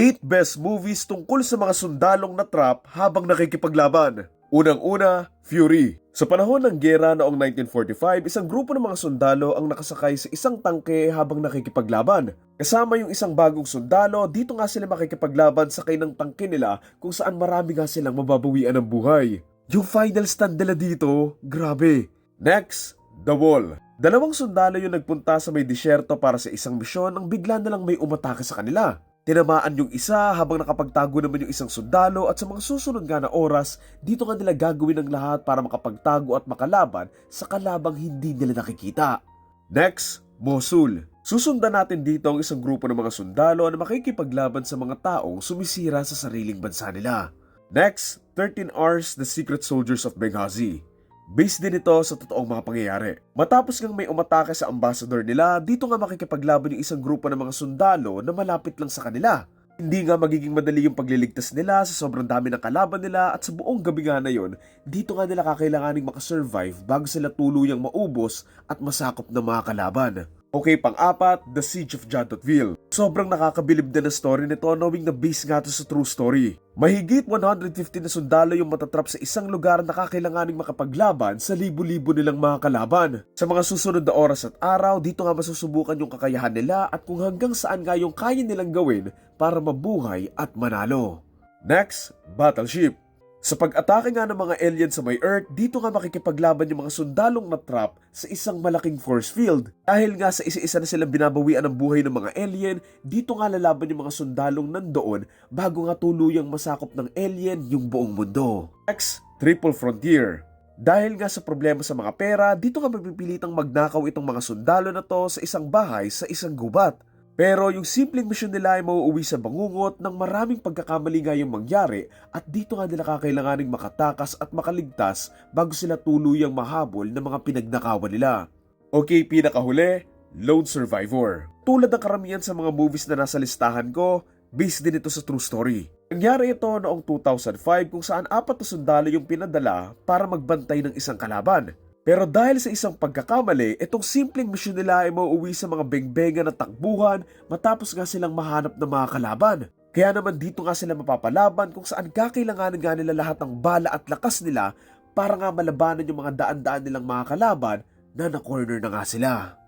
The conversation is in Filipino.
8 best movies tungkol sa mga sundalong na trap habang nakikipaglaban. Unang-una, Fury. Sa panahon ng gera noong 1945, isang grupo ng mga sundalo ang nakasakay sa isang tangke habang nakikipaglaban. Kasama yung isang bagong sundalo, dito nga sila makikipaglaban sakay ng tangke nila kung saan marami nga silang mababawian ng buhay. Yung final stand nila dito, grabe. Next, The Wall. Dalawang sundalo yung nagpunta sa may disyerto para sa isang misyon nang bigla na lang may umatake sa kanila. Tinamaan yung isa habang nakapagtago naman yung isang sundalo at sa mga susunod nga na oras, dito nga nila gagawin ang lahat para makapagtago at makalaban sa kalabang hindi nila nakikita. Next, Mosul. Susundan natin dito ang isang grupo ng mga sundalo na makikipaglaban sa mga taong sumisira sa sariling bansa nila. Next, 13 Hours The Secret Soldiers of Benghazi. Based din ito sa totoong mga pangyayari. Matapos ngang may umatake sa ambassador nila, dito nga makikipaglaban yung isang grupo ng mga sundalo na malapit lang sa kanila. Hindi nga magiging madali yung pagliligtas nila sa sobrang dami ng kalaban nila at sa buong gabi nga na yon, dito nga nila kakailanganing makasurvive bago sila tuluyang maubos at masakop ng mga kalaban. Okay, pang-apat, The Siege of Jadotville. Sobrang nakakabilib din na story nito knowing na base nga to sa true story. Mahigit 150 na sundalo yung matatrap sa isang lugar na kakailanganing makapaglaban sa libu-libo nilang mga kalaban. Sa mga susunod na oras at araw, dito nga masusubukan yung kakayahan nila at kung hanggang saan nga yung kaya nilang gawin para mabuhay at manalo. Next, Battleship. Sa pag-atake nga ng mga alien sa may Earth, dito nga makikipaglaban yung mga sundalong na trap sa isang malaking force field. Dahil nga sa isa-isa na silang binabawian ng buhay ng mga alien, dito nga lalaban yung mga sundalong nandoon bago nga tuluyang masakop ng alien yung buong mundo. Next, Triple Frontier. Dahil nga sa problema sa mga pera, dito nga mapipilitang magnakaw itong mga sundalo na to sa isang bahay sa isang gubat. Pero yung simpleng misyon nila ay mauuwi sa bangungot ng maraming pagkakamali nga yung mangyari at dito nga nila kakailanganing makatakas at makaligtas bago sila tuluyang mahabol ng mga pinagnakawan nila. Okay, pinakahuli, Lone Survivor. Tulad ng karamihan sa mga movies na nasa listahan ko, based din ito sa true story. Nangyari ito noong 2005 kung saan apat na sundalo yung pinadala para magbantay ng isang kalaban. Pero dahil sa isang pagkakamali, itong simpleng misyon nila ay mauuwi sa mga bengbengan na takbuhan matapos nga silang mahanap ng mga kalaban. Kaya naman dito nga sila mapapalaban kung saan kakailanganin nga nila lahat ng bala at lakas nila para nga malabanan yung mga daan-daan nilang mga kalaban na na-corner na nga sila.